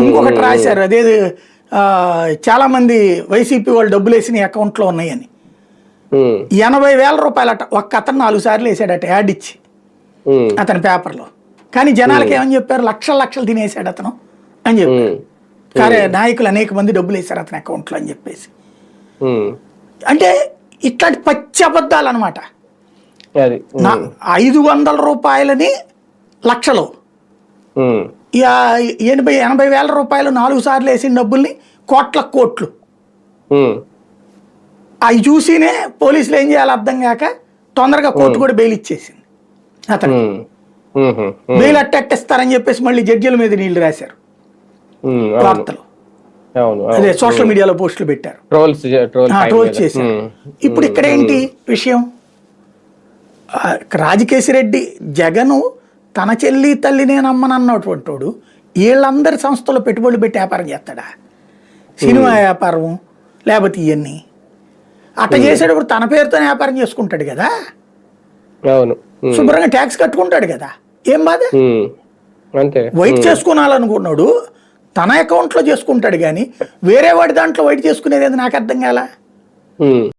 ఇంకొకటి రాశారు అదేది ఆ, చాలా మంది వైసీపీ వాళ్ళు డబ్బులు వేసిన అకౌంట్లో ఉన్నాయని. ఎనభై వేల రూపాయలట ఒక్క అతను నాలుగు సార్లు వేసాడట యాడ్ ఇచ్చి అతని పేపర్లో. కానీ జనాలకి ఏమని చెప్పారు? లక్షల లక్షలు తినేసాడు అతను అని చెప్పారు. కానీ నాయకులు అనేక మంది డబ్బులు వేశారు అతని అకౌంట్లో అని చెప్పేసి. అంటే ఇట్లాంటి పచ్చి అబద్ధాలు అనమాట ఐదు వందల రూపాయలని లక్షలు. ఎనభై ఎనభై వేల రూపాయలు నాలుగు సార్లు వేసిన డబ్బుల్ని కోట్ల కోట్లు. అవి చూసినే పోలీసులు ఏం చేయాలో అర్థం కాక తొందరగా కోర్టు కూడా బెయిల్ ఇచ్చేసింది అతను బెయిల్ అట్టెట్టిస్తారని చెప్పేసి మళ్ళీ జడ్జిల మీద నీళ్ళు రాశారు. వార్తలు. అదే సోషల్ మీడియాలో పోస్టులు పెట్టారు. ట్రోల్స్ ట్రోల్ చేశారు. ఇప్పుడు ఇక్కడ ఏంటి విషయం? ఆ, రాజకేశి రెడ్డి జగను తన చెల్లి తల్లినే నమ్మనన్నటువంటి వాడు వీళ్ళందరి సంస్థలో పెట్టుబడులు పెట్టి వ్యాపారం చేస్తాడా? సినిమా వ్యాపారం లేకపోతే ఇవన్నీ అట్ట చేసేటప్పుడు తన పేరుతో వ్యాపారం చేసుకుంటాడు కదా? శుభ్రంగా ట్యాక్స్ కట్టుకుంటాడు కదా? ఏం బాధ? వైట్ చేసుకోనాలనుకున్నాడు తన అకౌంట్లో చేసుకుంటాడు కానీ వేరే వాడి దాంట్లో వైట్ చేసుకునేది ఏంది? నాకు అర్థం కాల.